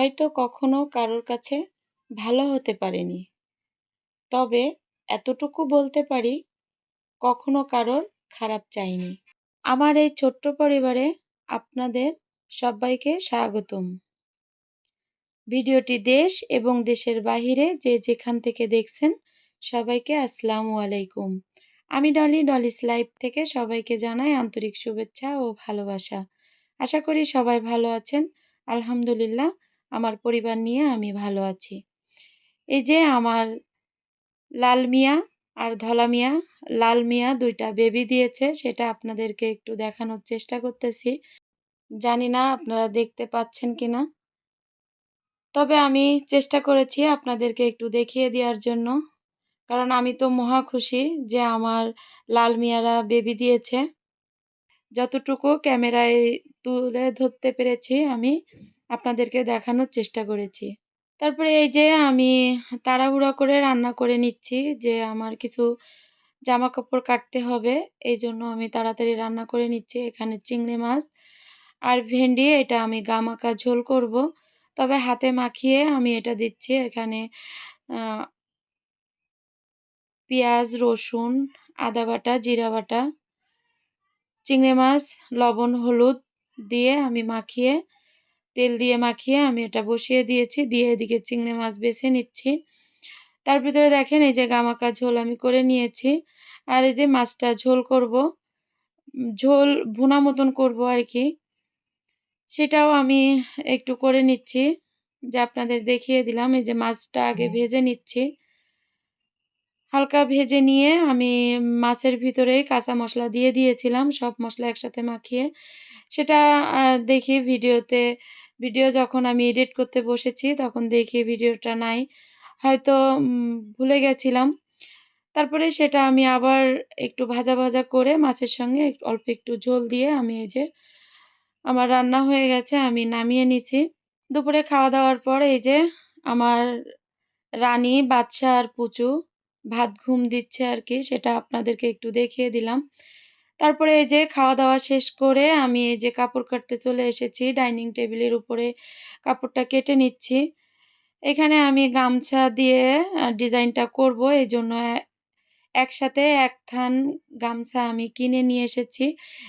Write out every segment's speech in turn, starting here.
হয়তো কখনো কারোর কাছে ভালো হতে পারেনি। তবে এতটুকু বলতে পারি, কখনো কারোর খারাপ চাইনি। আমার এই ছোট্ট পরিবারে আপনাদের সবাইকে স্বাগতম। ভিডিওটি দেশ এবং দেশের বাহিরে যে যেখান থেকে দেখছেন সবাইকে আসসালামু আলাইকুম। আমি ডলি, ডলিস লাইভ থেকে সবাইকে জানাই আন্তরিক শুভেচ্ছা ও ভালোবাসা। আশা করি সবাই ভালো আছেন। আলহামদুলিল্লাহ আমার পরিবার নিয়ে আমি ভালো আছি। এই যে আমার লাল মিয়া আর ধলা মিয়া, লাল মিয়া দুইটা বেবি দিয়েছে, সেটা আপনাদেরকে একটু দেখানোর চেষ্টা করতেছি। জানি না আপনারা দেখতে পাচ্ছেন কি না তবে আমি চেষ্টা করেছি আপনাদেরকে একটু দেখিয়ে দেওয়ার জন্য। কারণ আমি তো মহা খুশি যে আমার লাল মিয়ারা বেবি দিয়েছে। যতটুকু ক্যামেরায় তুলে ধরতে পেরেছি আমি। আপনাদেরকে দেখানোর চেষ্টা করেছি। তারপরে এই যে আমি তাড়াহুড়া করে রান্না করে নিচ্ছি যে আমার কিছু জামা কাপড় কাটতে হবে, এই জন্য আমি তাড়াতাড়ি রান্না করে নিচ্ছি এখানে চিংড়ি মাছ আর ভেন্ডি, এটা আমি গামাকা ঝোল করব। তবে হাতে মাখিয়ে আমি এটা দিচ্ছি এখানে পেঁয়াজ, রসুন, আদা বাটা, জিরা বাটা, চিংড়ি মাছ, লবণ, হলুদ দিয়ে আমি মাখিয়ে তেল দিয়ে মাখিয়ে আমি এটা বসিয়ে দিয়েছি দিয়ে এদিকে চিংড়ি মাছ বেছে নিচ্ছি। তার ভিতরে দেখেন এই যে গামাকা ঝোল আমি করে নিয়েছি। আর এই যে মাছটা ঝোল করব ঝোল ভুনা মতন করব আর কি সেটাও আমি একটু করে নিচ্ছি। যে আপনাদের দেখিয়ে দিলাম এই যে মাছটা আগে ভেজে নিচ্ছি। হালকা ভেজে নিয়ে আমি মাছের ভিতরে কাঁচা মশলা দিয়ে দিয়েছিলাম সব মশলা একসাথে মাখিয়ে। সেটা দেখি ভিডিওতে ভিডিও যখন আমি এডিট করতে বসেছি, তখন দেখি ভিডিওটা নাই। হয়তো ভুলে গেছিলাম। তারপরে সেটা আমি আবার একটু ভাজা ভাজা করে মাছের সঙ্গে অল্প একটু ঝোল দিয়ে আমি এই যে, আমার রান্না হয়ে গেছে, আমি নামিয়ে নিছি। দুপুরে খাওয়া দাওয়ার পর এই যে, আমার রানী বাদশা আর পুচু ভাত ঘুম দিচ্ছে আর কি, সেটা আপনাদেরকে একটু দেখিয়ে দিলাম। তারপরে এই যে খাওয়া দাওয়া শেষ করে আমি এই যে কাপড় কাটতে চলে এসেছি, ডাইনিং টেবিলের উপরে কাপড়টা কেটে নিচ্ছি। এখানে আমি গামছা দিয়ে ডিজাইনটা করব। এই জন্য একসাথে এক থান গামছা আমি কিনে নিয়ে এসেছি।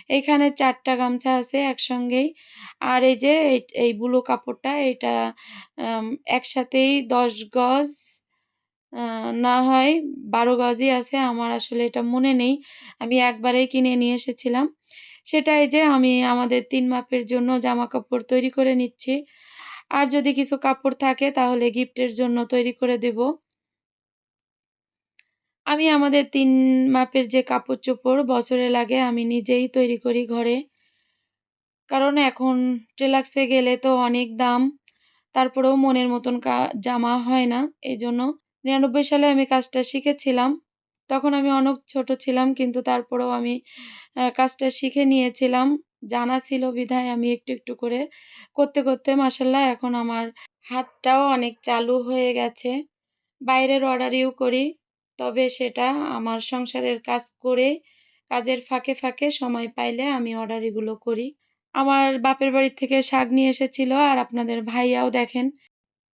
এখানে চারটা গামছা আছে একসঙ্গেই। আর এই যে এই বুলো কাপড়টা, এটা একসাথেই দশ গজ না হয় বারো গজই আছে, আমার আসলে এটা মনে নেই। আমি একবারেই কিনে নিয়ে এসেছিলাম। সেটাই যে আমি আমাদের তিন মাপের জন্য জামা কাপড় তৈরি করে নিচ্ছি। আর যদি কিছু কাপড় থাকে, তাহলে গিফটের জন্য তৈরি করে দেব। আমি আমাদের তিন মাপের যে কাপড় চোপড় বছরে লাগে, আমি নিজেই তৈরি করি ঘরে। কারণ এখন ট্রেলাক্সে গেলে তো অনেক দাম, তারপরেও মনের মতন জামা হয় না এই জন্য নিরানব্বই সালে আমি কাজটা শিখেছিলাম। তখন আমি অনেক ছোট ছিলাম, কিন্তু তারপরেও আমি কাজটা শিখে নিয়েছিলাম। জানা ছিল বিধায় আমি একটু একটু করে করতে করতে মাসাল্লাহ এখন আমার হাতটাও অনেক চালু হয়ে গেছে। বাইরের অর্ডারিও করি, তবে সেটা আমার সংসারের কাজ করে, কাজের ফাঁকে ফাঁকে সময় পাইলে আমি অর্ডারিগুলো করি। আমার বাপের বাড়ির থেকে শাক নিয়ে এসেছিল, আর আপনাদের ভাইয়াও দেখেন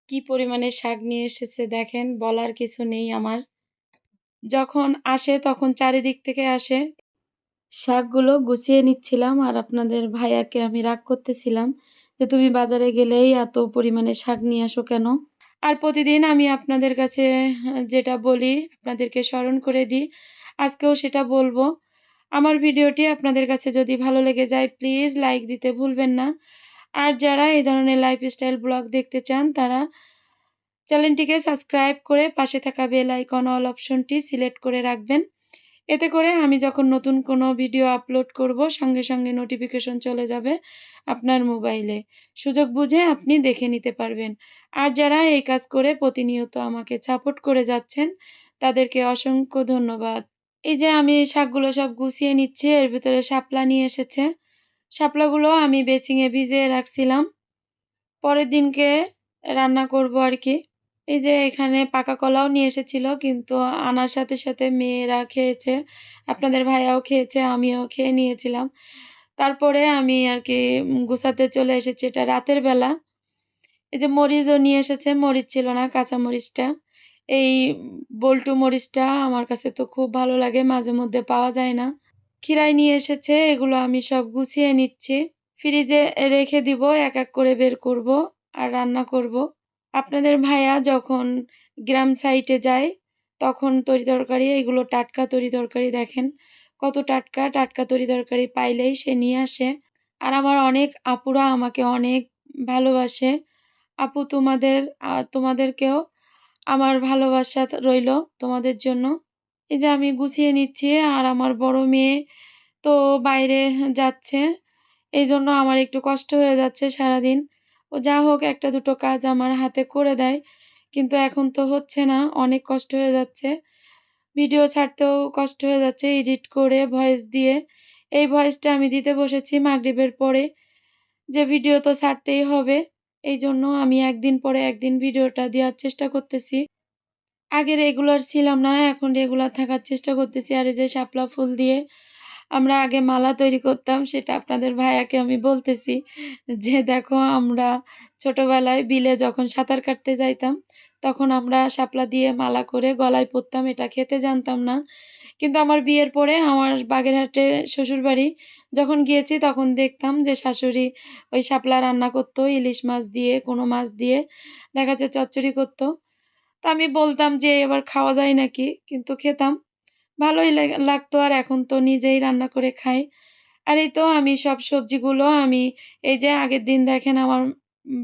কি পরিমাণে শাক নিয়ে এসেছে দেখেন, বলার কিছু নেই আমার। যখন আসে তখন চারিদিক থেকে আসে। শাকগুলো গুছিয়ে নিচ্ছিলাম আর আপনাদের ভাইয়াকে আমি রাগ করতেছিলাম যে তুমি বাজারে গেলেই এত পরিমাণে শাক নিয়ে আসো কেন? আর প্রতিদিন আমি আপনাদের কাছে যেটা বলি, আপনাদেরকে স্মরণ করে দিই, আজকেও সেটা বলব। আমার ভিডিওটি আপনাদের কাছে যদি ভালো লেগে যায়, প্লিজ লাইক দিতে ভুলবেন না। আর যারা এই ধরনের লাইফস্টাইল ব্লগ দেখতে চান, তারা চ্যানেলটিকে সাবস্ক্রাইব করে পাশে থাকা বেল আইকন অল অপশনটি সিলেক্ট করে রাখবেন। এতে করে আমি যখন নতুন কোনো ভিডিও আপলোড করব, সঙ্গে সঙ্গে নোটিফিকেশন চলে যাবে আপনার মোবাইলে সুযোগ বুঝে আপনি দেখে নিতে পারবেন। আর যারা এই কাজ করে প্রতিনিয়ত আমাকে সাপোর্ট করে যাচ্ছেন, তাদেরকে অসংখ্য ধন্যবাদ। এই যে আমি শাকগুলো সব গুছিয়ে নিচ্ছি, এর ভিতরে শাপলা নিয়ে এসেছে। শাপলাগুলো আমি বেচিংয়ে ভিজিয়ে রাখছিলাম পরের দিনকে রান্না করব আর কি এই যে এখানে পাকা কলাও নিয়ে এসেছিল কিন্তু আনার সাথে সাথে মেয়েরা খেয়েছে আপনাদের ভাইয়াও খেয়েছে আমিও খেয়ে নিয়েছিলাম তারপরে আমি আর কি গুছাতে চলে এসেছি এটা রাতের বেলা এই যে মরিচও নিয়ে এসেছে, মরিচ ছিল না কাঁচা মরিচটা। এই বল্টু মরিচটা আমার কাছে তো খুব ভালো লাগে, মাঝে মধ্যে পাওয়া যায় না। খিরাই নিয়ে এসেছে, এগুলো আমি সব গুছিয়ে নিচ্ছি। ফ্রিজে রেখে দিব, এক, এক করে বের করব আর রান্না করব। আপনাদের ভাইয়া যখন গ্রাম সাইটে যায়, তখন তরি-তরকারি এগুলো টাটকা তরি-তরকারি দেখেন, কত টাটকা, টাটকা তরি-তরকারি পাইলেই সে নিয়ে আসে। আর আমার অনেক আপুরা আমাকে অনেক ভালোবাসে। আপু তোমাদের তোমাদেরকেও আমার ভালোবাসা রইল তোমাদের জন্য। এই যে আমি গুছিয়ে নিচ্ছি আর আমার বড় মেয়ে তো বাইরে যাচ্ছে। এই জন্য আমার একটু কষ্ট হয়ে যাচ্ছে সারাদিন। ও যা হোক একটা দুটো কাজ আমার হাতে করে দেয়। কিন্তু এখন তো হচ্ছে না, অনেক কষ্ট হয়ে যাচ্ছে। ভিডিও ছাড়তেও কষ্ট হয়ে যাচ্ছে এডিট করে, ভয়েস দিয়ে। এই ভয়েসটা আমি দিতে বসেছি মাগরিবের পরে। যে ভিডিও তো ছাড়তেই হবে। এই জন্য আমি একদিন পরে একদিন ভিডিওটা দেওয়ার চেষ্টা করতেছি। আগে রেগুলার ছিলাম না, এখন রেগুলার থাকার চেষ্টা করতেছি। আর এই যে শাপলা ফুল দিয়ে আমরা আগে মালা তৈরি করতাম, সেটা আপনাদের ভাইয়াকে আমি বলতেছি যে, "দেখো আমরা ছোটবেলায় বিলে যখন সাঁতার কাটতে যাইতাম, তখন আমরা শাপলা দিয়ে মালা করে গলায় পরতাম। এটা খেতে জানতাম না। কিন্তু আমার বিয়ের পরে আমার বাগেরহাটে শ্বশুরবাড়ি যখন গিয়েছি তখন দেখতাম যে শাশুড়ি ওই শাপলা রান্না করতো ইলিশ মাছ দিয়ে, কোনো মাছ দিয়ে দেখা যায় চচ্চড়ি করতো। তো আমি বলতাম যে, "এবার খাওয়া যায় নাকি?" কিন্তু খেতাম। ভালোই লাগতো আর এখন তো নিজেই রান্না করে খাই। আর এই তো আমি সব সবজিগুলো আমি এই যে আগের দিন দেখেন আমার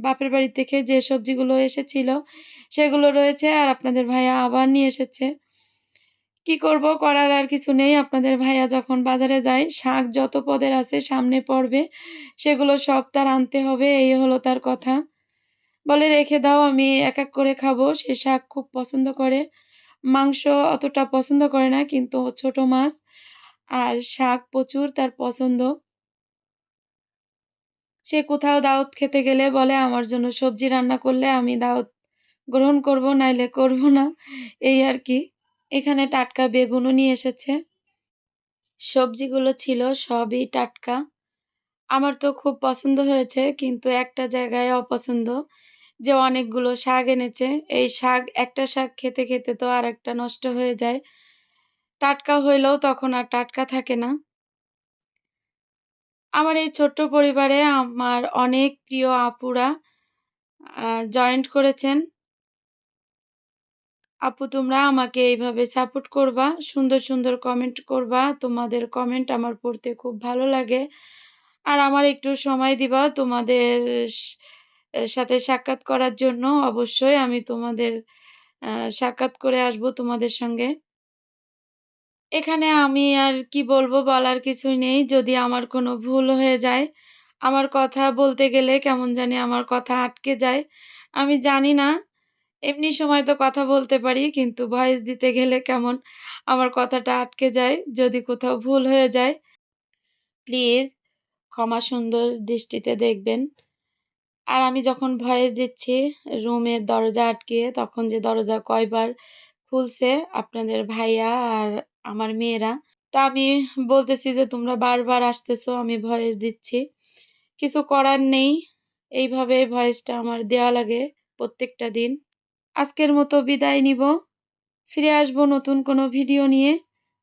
বাপের বাড়ি থেকে যে সবজিগুলো এসেছিল, সেগুলো রয়েছে আর আপনাদের ভাইয়া আবার নিয়ে এসেছে। কি করব? করার আর কিছু নেই। আপনাদের ভাইয়া যখন বাজারে যায়, শাক যত পদের আছে সামনে পড়বে, সেগুলো সব তার আনতে হবে, এই হলো তার কথা। বলে, "রেখে দাও, আমি এক, এক করে খাব।" সে শাক খুব পছন্দ করে। মাংস অতটা পছন্দ করে না, কিন্তু ছোট মাছ আর শাক প্রচুর তার পছন্দ। সে কোথাও দাওয়াত খেতে গেলে বলে, "আমার জন্য সবজি রান্না করলে আমি দাওয়াত গ্রহণ করব, নাইলে করব না।" এই আর কি। এখানে টাটকা বেগুনও নিয়ে এসেছে। সবজিগুলো ছিল সবই টাটকা। আমার তো খুব পছন্দ হয়েছে, কিন্তু একটা জায়গায় অপছন্দ যে অনেকগুলো শাক এনেছে। এই শাক একটা শাক খেতে, খেতে তো আরেকটা নষ্ট হয়ে যায়। টাটকা হইলেও তখন আর টাটকা থাকে না। আমার এই ছোট্ট পরিবারে আমার অনেক প্রিয় আপুরা জয়েন্ট করেছেন। আপু তোমরা আমাকে এইভাবে সাপোর্ট করবা, সুন্দর, সুন্দর কমেন্ট করবা। তোমাদের কমেন্ট আমার পড়তে খুব ভালো লাগে। আর আমার একটু সময় দিবা তোমাদের সাথে সাক্ষাৎ করার জন্য। অবশ্যই আমি তোমাদের সাক্ষাৎ করে আসব তোমাদের সঙ্গে। এখানে আমি আর কি বলব? বলার কিছুই নেই। যদি আমার কোনো ভুল হয়ে যায়, আমার কথা বলতে গেলে কেমন জানি আমার কথা আটকে যায়। আমি জানি না। এমনি সময় তো কথা বলতে পারি, কিন্তু ভয়েস দিতে গেলে কেমন আমার কথাটা আটকে যায়। যদি কোথাও ভুল হয়ে যায়, প্লিজ ক্ষমা সুন্দর দৃষ্টিতে দেখবেন। আর আমি যখন ভয়েস দিচ্ছি রুমের দরজা আটকে তখন যে দরজা কয়বার খুলছে আপনাদের ভাইয়া আর আমার মেয়েরা। তো আমি বলতেছি যে, "তোমরা বারবার আসতেছো, আমি ভয়েস দিচ্ছি।" কিছু করার নেই। এইভাবে ভয়েসটা আমার দেওয়া লাগে প্রত্যেকটা দিন। আজকের মতো বিদায় নিব। ফিরে আসব নতুন কোনো ভিডিও নিয়ে।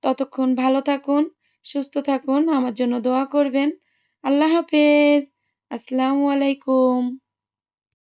ততক্ষণ ভালো থাকুন, সুস্থ থাকুন, আমার জন্য দোয়া করবেন। আল্লাহ হাফেজ। আসসালামু আলাইকুম।